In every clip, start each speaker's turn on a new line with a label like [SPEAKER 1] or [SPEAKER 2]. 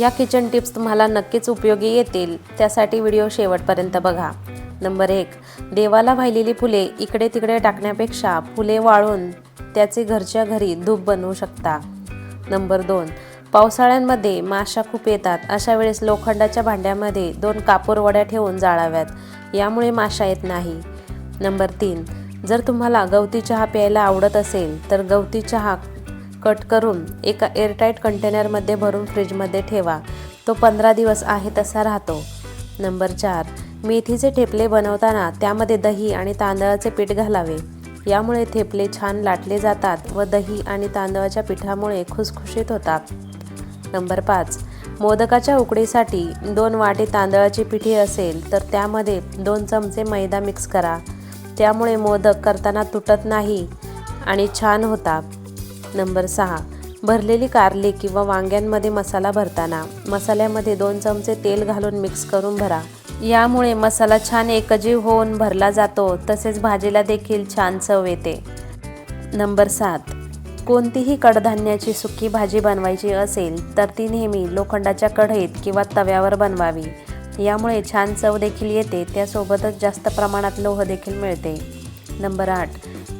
[SPEAKER 1] या kitchen tips तुम्हाला नक्कीच उपयोगी येतील. त्यासाठी व्हिडिओ शेवटपर्यंत बघा. नंबर एक देवाला वाहिलेली फुले इकडे तिकडे टाकण्यापेक्षा फुले वाळून त्याचे घरच्या घरी धूप बनवू शकता. नंबर दोन पावसाळ्यांमध्ये माशा खूप येतात. अशा वेळेस लोखंडाच्या भांड्यामध्ये दोन कापूर वड्या ठेवून जाळाव्यात. यामुळे माशा येत नाही. नंबर तीन जर तुम्हाला गवती चहा प्यायला आवडत असेल तर गवती चहा कट करून एका एअरटाईट कंटेनरमध्ये भरून फ्रीजमध्ये ठेवा. तो पंधरा दिवस आहे तसा राहतो. नंबर चार मेथीचे ठेपले बनवताना त्यामध्ये दही आणि तांदळाचे पीठ घालावे. यामुळे थेपले छान लाटले जातात व दही आणि तांदळाच्या पिठामुळे खुसखुशीत होतात. नंबर पाच मोदकाच्या उकडीसाठी दोन वाटी तांदळाची पिठी असेल तर त्यामध्ये दोन चमचे मैदा मिक्स करा. त्यामुळे मोदक करताना तुटत नाही आणि छान होतात. नंबर सहा. भरलेली कारली किंवा वांग्यांमध्ये मसाला भरताना मसाल्यामध्ये दोन चमचे तेल घालून मिक्स करून भरा. यामुळे मसाला छान एकजीव होऊन भरला जातो तसेच भाजीला देखील छान चव येते. नंबर सात. कोणतीही कडधान्याची सुकी भाजी बनवायची असेल तर ती नेहमी लोखंडाच्या कढईत किंवा तव्यावर बनवावी. यामुळे छान चव देखील येते त्यासोबतच जास्त प्रमाणात लोह देखील मिळते. नंबर आठ.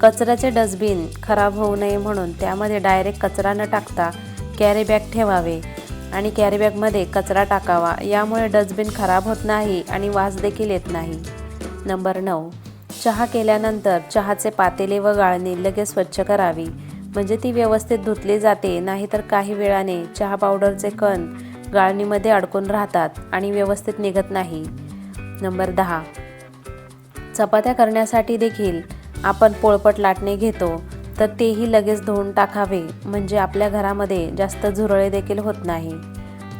[SPEAKER 1] कचऱ्याचे डस्टबिन खराब होऊ नये म्हणून त्यामध्ये डायरेक्ट कचरा न टाकता कॅरीबॅग ठेवावे आणि कॅरीबॅगमध्ये कचरा टाकावा. यामुळे डस्टबिन खराब होत नाही आणि वास देखील येत नाही. नंबर नऊ. चहा केल्यानंतर चहाचे पातेले व गाळणी लगेच स्वच्छ करावी. म्हणजे ती व्यवस्थित धुतली जाते नाहीतर काही वेळाने चहा पावडरचे कण गाळणीमध्ये अडकून राहतात आणि व्यवस्थित निघत नाही. नंबर दहा. चपात्या करण्यासाठी देखील आपण पोळपट लाटणे घेतो तर तेही लगेच धुवून टाकावे म्हणजे आपल्या घरामध्ये जास्त झुरळे देखील होत नाही.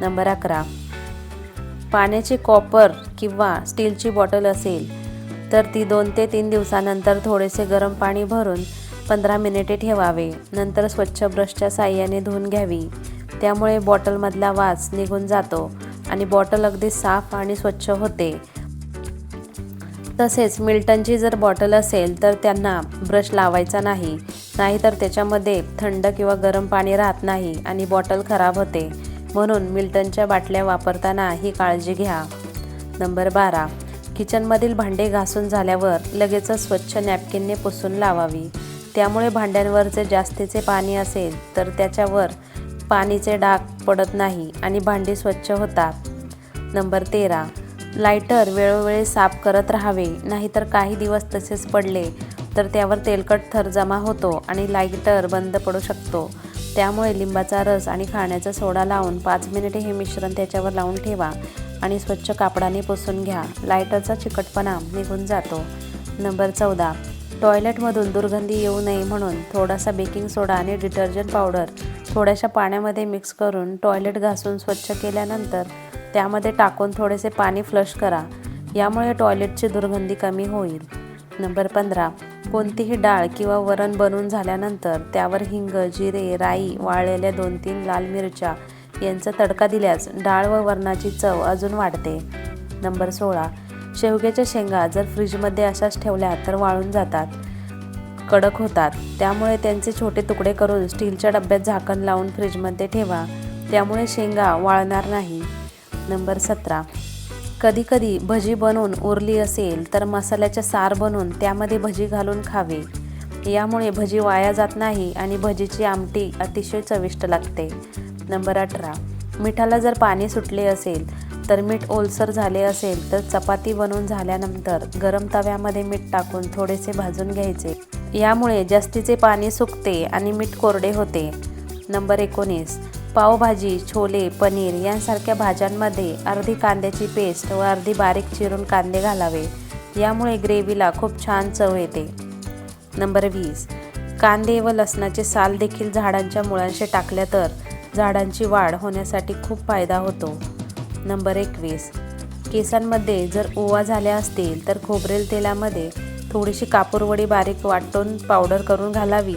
[SPEAKER 1] नंबर अकरा. पाण्याची कॉपर किंवा स्टीलची बॉटल असेल तर ती दोन ते तीन दिवसानंतर थोडेसे गरम पाणी भरून पंधरा मिनिटे ठेवावे. नंतर स्वच्छ ब्रशच्या साह्याने धुवून घ्यावी. त्यामुळे बॉटलमधला वास निघून जातो आणि बॉटल अगदी साफ आणि स्वच्छ होते. तसेच मिल्टनची जर बॉटल असेल तर त्यांना ब्रश लावायचा नाही. नाहीतर त्याच्यामध्ये थंड किंवा गरम पाणी राहत नाही आणि बॉटल खराब होते. म्हणून मिल्टनच्या बाटल्या वापरताना ही काळजी घ्या. नंबर बारा. किचनमधील भांडे घासून झाल्यावर लगेचच स्वच्छ नॅपकिनने पुसून लावावी. त्यामुळे भांड्यांवरचे जास्तीचे पाणी असेल तर त्याच्यावर पाणीचे डाग पडत नाही आणि भांडी स्वच्छ होतात. नंबर तेरा. लायटर वेळोवेळी साफ करत राहावे नाहीतर काही दिवस तसेच पडले तर त्यावर तेलकट थर जमा होतो आणि लायटर बंद पडू शकतो. त्यामुळे लिंबाचा रस आणि खाण्याचा सोडा लावून पाच मिनिटे हे मिश्रण त्याच्यावर लावून ठेवा आणि स्वच्छ कापडाने पुसून घ्या. लायटरचा चिकटपणा निघून जातो. नंबर चौदा. टॉयलेटमधून दुर्गंधी येऊ नये म्हणून थोडासा बेकिंग सोडा आणि डिटर्जंट पावडर थोड्याशा पाण्यामध्ये मिक्स करून टॉयलेट घासून स्वच्छ केल्यानंतर त्यामध्ये टाकून थोडेसे पाणी फ्लश करा. यामुळे टॉयलेटची दुर्गंधी कमी होईल. नंबर पंधरा. कोणतीही डाळ किंवा वरण बनवून झाल्यानंतर त्यावर हिंग जिरे राई वाळलेल्या दोन तीन लाल मिरच्या यांचा तडका दिल्यास डाळ व वरणाची चव अजून वाढते. नंबर सोळा. शेवग्याच्या शेंगा जर फ्रीजमध्ये अशाच ठेवल्या तर वाळून जातात कडक होतात. त्यामुळे त्यांचे छोटे तुकडे करून स्टीलच्या डब्यात झाकण लावून फ्रीजमध्ये ठेवा. त्यामुळे शेंगा वाळणार नाही. नंबर सतरा. कधीकधी भजी बनवून उरली असेल तर मसाल्याचे सार बनवून त्यामध्ये भजी घालून खावे. यामुळे भजी वाया जात नाही आणि भजीची आमटी अतिशय चविष्ट लागते. नंबर अठरा. मिठाला जर पाणी सुटले असेल तर मीठ ओलसर झाले असेल तर चपाती बनवून झाल्यानंतर गरम तव्यामध्ये मीठ टाकून थोडेसे भाजून घ्यायचे. यामुळे जास्तीचे पाणी सुकते आणि मीठ कोरडे होते. नंबर एकोणीस. पावभाजी छोले पनीर यांसारख्या भाज्यांमध्ये अर्धी कांद्याची पेस्ट व अर्धी बारीक चिरून कांदे घालावे. यामुळे ग्रेव्हीला खूप छान चव येते. नंबर वीस. कांदे व लसणाचे साल देखील झाडांच्या मुळांशी टाकल्या तर झाडांची वाढ होण्यासाठी खूप फायदा होतो. नंबर एकवीस. केसांमध्ये जर ओवा झाल्या असतील तर खोबरेल तेलामध्ये थोडीशी कापूरवडी बारीक वाटून पावडर करून घालावी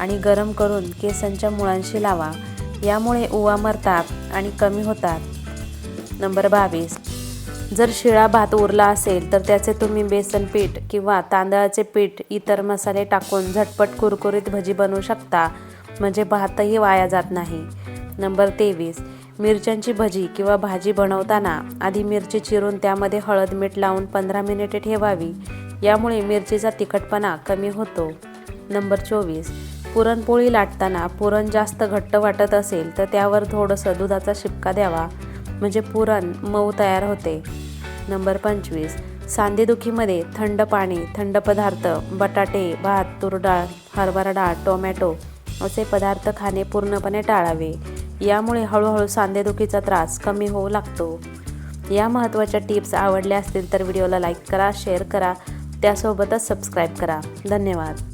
[SPEAKER 1] आणि गरम करून केसांच्या मुळांशी लावा. यामुळे ओवा मरतात आणि कमी होतात. नंबर बावीस. जर शिळा भात उरला असेल तर त्याचे तुम्ही बेसन पीठ किंवा तांदळाचे पीठ इतर मसाले टाकून झटपट कुरकुरीत भजी बनवू शकता म्हणजे भातही वाया जात नाही. नंबर तेवीस. मिरच्यांची भजी किंवा भाजी बनवताना आधी मिरची चिरून त्यामध्ये हळद मीठ लावून पंधरा मिनिटे ठेवावी. यामुळे मिरचीचा तिखटपणा कमी होतो. नंबर चोवीस. पुरणपोळी लाटताना पुरण जास्त घट्ट वाटत असेल तर त्यावर थोडंसं दुधाचा शिपका द्यावा. म्हणजे पुरण मऊ तयार होते. नंबर पंचवीस. सांधेदुखीमध्ये थंड पाणी थंड पदार्थ बटाटे भात तूर डाळ हरभरा डाळ टोमॅटो असे पदार्थ खाणे पूर्णपणे टाळावे. यामुळे हळूहळू सांधेदुखीचा त्रास कमी होऊ लागतो. या महत्त्वाच्या टिप्स आवडल्या असतील तर व्हिडिओला लाईक करा शेअर करा. त्यासोबतच सबस्क्राईब करा. धन्यवाद.